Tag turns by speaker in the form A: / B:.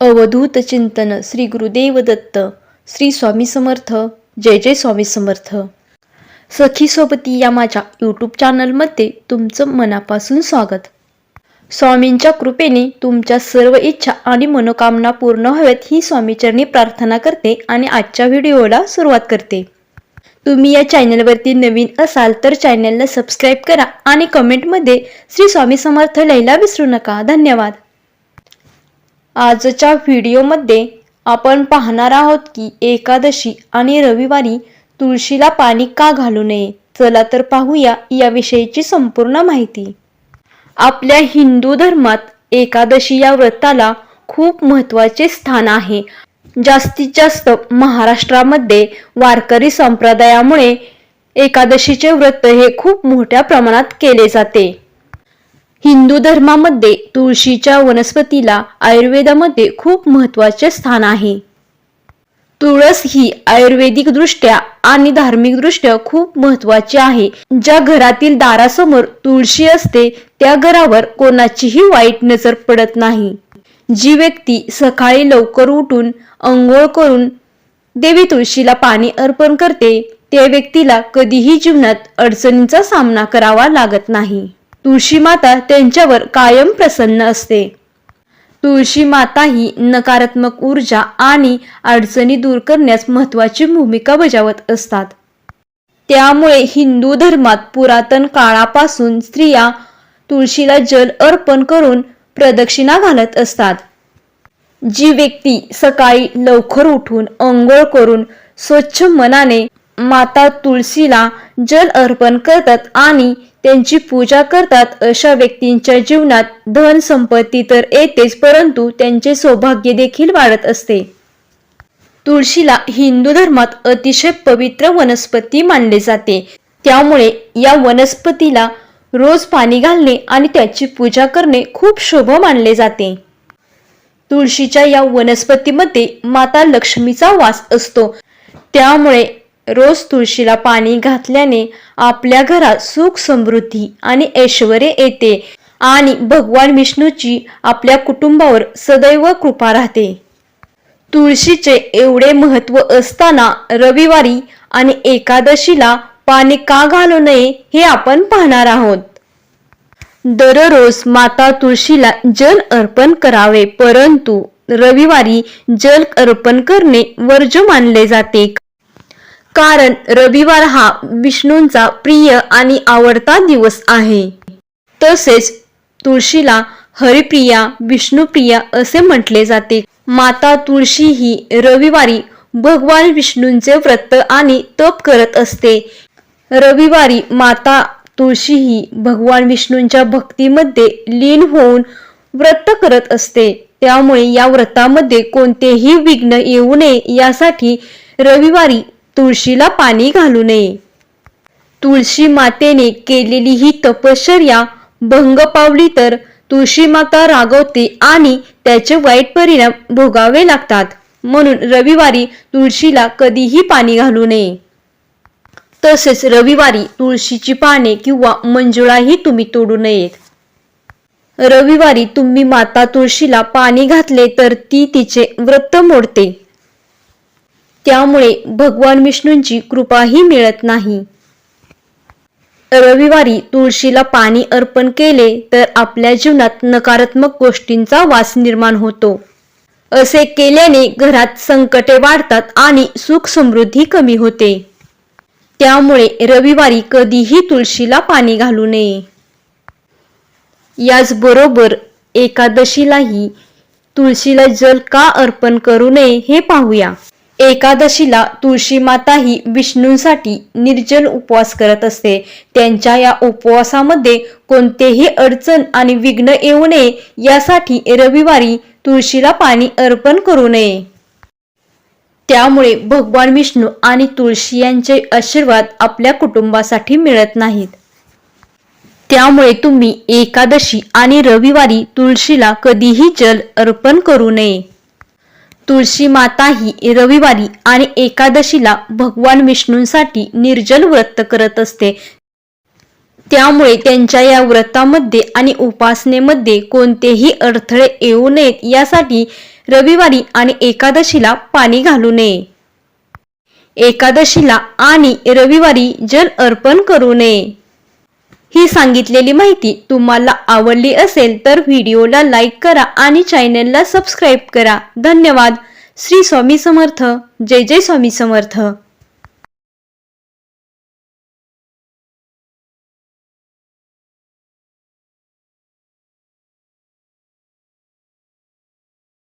A: अवधूत चिंतन श्री गुरुदेव दत्त श्री स्वामी समर्थ जय जय स्वामी समर्थ. सखी सोबती या माझ्या यूट्यूब चॅनलमध्ये तुमचं मनापासून स्वागत. स्वामींच्या कृपेने तुमच्या सर्व इच्छा आणि मनोकामना पूर्ण व्हाव्यात ही स्वामीचरणी प्रार्थना करते आणि आजच्या व्हिडिओला सुरुवात करते. तुम्ही या चॅनलवरती नवीन असाल तर चॅनलला सबस्क्राईब करा आणि कमेंटमध्ये श्री स्वामी समर्थ लिहायला विसरू नका. धन्यवाद. आजच्या व्हिडिओमध्ये आपण पाहणार आहोत की एकादशी आणि रविवारी तुळशीला पाणी का घालू नये? चला तर पाहूया याविषयीची संपूर्ण माहिती. आपल्या हिंदू धर्मात एकादशी या व्रताला खूप महत्त्वाचे स्थान आहे. जास्तीत जास्त महाराष्ट्रामध्ये वारकरी संप्रदायामुळे एकादशीचे व्रत हे खूप मोठ्या प्रमाणात केले जाते. हिंदू धर्मामध्ये तुळशीच्या वनस्पतीला आयुर्वेदामध्ये खूप महत्त्वाचे स्थान आहे. तुळस ही आयुर्वेदिक दृष्ट्या आणि धार्मिक दृष्ट्या खूप महत्वाची आहे. ज्या घरातील दारासमोर तुळशी असते त्या घरावर कोणाचीही वाईट नजर पडत नाही. जी व्यक्ती सकाळी लवकर उठून अंघोळ करून देवी तुळशीला पाणी अर्पण करते त्या व्यक्तीला कधीही जीवनात अडचणींचा सामना करावा लागत नाही. तुळशी माता त्यांच्यावर कायम प्रसन्न असते. तुळशी माता ही नकारात्मक ऊर्जा आणि अडचणी दूर करण्यास महत्वाची भूमिका बजावत असतात. त्यामुळे हिंदू धर्मात पुरातन काळापासून स्त्रिया तुळशीला जल अर्पण करून प्रदक्षिणा घालत असतात. जी व्यक्ती सकाळी लवकर उठून अंघोळ करून स्वच्छ मनाने माता तुळशीला जल अर्पण करतात आणि त्यांची पूजा करतात अशा व्यक्तींच्या जीवनात धन संपत्ती तर येतेच परंतु त्यांचे सौभाग्य देखील वाढत असते. तुळशीला हिंदू धर्मात अतिशय पवित्र वनस्पती मानले जाते. त्यामुळे या वनस्पतीला रोज पाणी घालणे आणि त्याची पूजा करणे खूप शुभ मानले जाते. तुळशीच्या या वनस्पतीमध्ये माता लक्ष्मीचा वास असतो. त्यामुळे रोज तुळशीला पाणी घातल्याने आपल्या घरात सुख समृद्धी आणि ऐश्वर येते आणि भगवान विष्णूची आपल्या कुटुंबावर सदैव कृपा राहते. तुळशीचे एवढे महत्त्व असताना रविवारी आणि एकादशीला पाणी का घालू नये हे आपण पाहणार आहोत. दररोज माता तुळशीला जल अर्पण करावे परंतु रविवारी जल अर्पण करणे वर्ज मानले जाते. कारण रविवार हा विष्णूंचा प्रिय आणि आवडता दिवस आहे. तसेच तुळशीला हरिप्रिया विष्णुप्रिया असे म्हटले जाते. माता तुळशी ही रविवारी भगवान विष्णूंचे व्रत आणि तप करत असते. रविवारी माता तुळशी ही भगवान विष्णूंच्या भक्तीमध्ये लीन होऊन व्रत करत असते. त्यामुळे या व्रतामध्ये कोणतेही विघ्न येऊ नये यासाठी रविवारी तुळशीला पाणी घालू नये. तुळशी मातेने केलेली ही तपश्चर्या भंग पावली तर तुळशी माता रागवते आणि त्याचे वाईट परिणाम भोगावे लागतात. म्हणून रविवारी तुळशीला कधीही पाणी घालू नये. तसेच रविवारी तुळशीची पाने किंवा मंजुळाही तुम्ही तोडू नयेत. रविवारी तुम्ही माता तुळशीला पाणी घातले तर ती तिचे व्रत मोडते. त्यामुळे भगवान विष्णूंची कृपाही मिळत नाही. रविवारी तुळशीला पाणी अर्पण केले तर आपल्या जीवनात नकारात्मक गोष्टींचा वास निर्माण होतो. असे केल्याने घरात संकटे वाढतात आणि सुख समृद्धी कमी होते. त्यामुळे रविवारी कधीही तुळशीला पाणी घालू नये. याचबरोबर एकादशीलाही तुळशीला जल का अर्पण करू नये हे पाहूया. एकादशीला तुळशी माता ही विष्णूंसाठी निर्जल उपवास करत असते. त्यांच्या या उपवासामध्ये कोणतेही अडचण आणि विघ्न येऊ नये यासाठी रविवारी तुळशीला पाणी अर्पण करू नये. त्यामुळे भगवान विष्णू आणि तुळशी यांचे आशीर्वाद आपल्या कुटुंबासाठी मिळत नाहीत. त्यामुळे तुम्ही एकादशी आणि रविवारी तुळशीला कधीही जल अर्पण करू नये. तुळशी माता ही रविवारी आणि एकादशीला भगवान विष्णूंसाठी निर्जल व्रत करत असते. त्यामुळे त्यांच्या या व्रतामध्ये आणि उपासनेमध्ये कोणतेही अडथळे येऊ नयेत यासाठी रविवारी आणि एकादशीला पाणी घालू नये. एकादशीला आणि रविवारी जल अर्पण करू नये. ही सांगितलेली माहिती तुम्हाला आवडली असेल तर व्हिडिओला लाईक करा आणि चॅनलला सबस्क्राईब करा. धन्यवाद. श्री स्वामी समर्थ. जय जय स्वामी समर्थ.